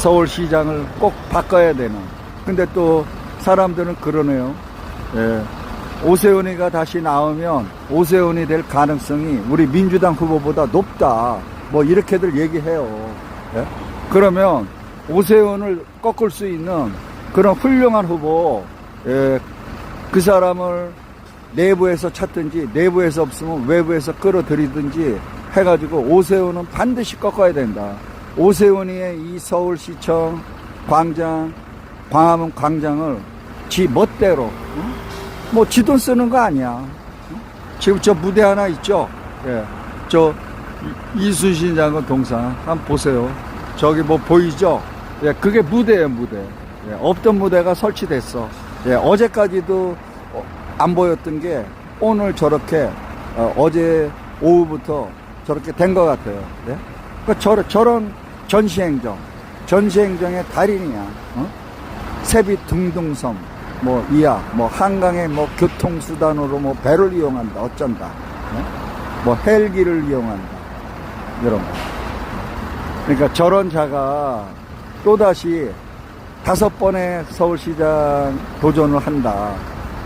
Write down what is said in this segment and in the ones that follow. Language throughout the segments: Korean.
서울시장을 꼭 바꿔야 되는. 근데 또 사람들은 그러네요. 예. 오세훈이가 다시 나오면 오세훈이 될 가능성이 우리 민주당 후보보다 높다. 뭐 이렇게들 얘기해요. 예? 그러면 오세훈을 꺾을 수 있는 그런 훌륭한 후보, 예, 그 사람을 내부에서 찾든지 내부에서 없으면 외부에서 끌어들이든지 해가지고 오세훈은 반드시 꺾어야 된다. 오세훈이의 이 서울시청 광장, 광화문 광장을 지 멋대로, 응? 뭐 지 돈 쓰는 거 아니야. 응? 지금 저 무대 하나 있죠? 예. 저 이- 이순신 장군 동상 한번 보세요. 저기 뭐 보이죠? 예, 그게 무대예요, 무대. 예, 없던 무대가 설치됐어. 예, 어제까지도 어, 안 보였던 게 오늘 저렇게 어, 제 오후부터 저렇게 된 것 같아요. 예? 그 저런, 저런 전시행정, 전시행정의 달인이야. 어? 세비 등등섬, 뭐 이하, 뭐 한강의 뭐 교통수단으로 뭐 배를 이용한다, 어쩐다. 어? 뭐 헬기를 이용한다. 이런 거. 그러니까 저런 자가 또다시 다섯 번의 서울시장 도전을 한다.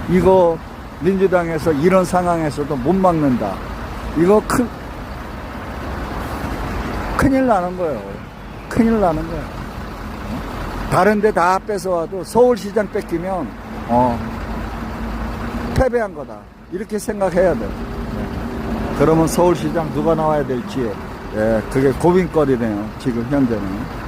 이거 민주당에서 이런 상황에서도 못 막는다. 이거 큰, 큰일 나는 거예요. 큰일 나는 거예요. 다른 데 다 뺏어와도 서울시장 뺏기면, 어, 패배한 거다. 이렇게 생각해야 돼. 네. 그러면 서울시장 누가 나와야 될지, 예, 그게 고민거리네요. 지금 현재는.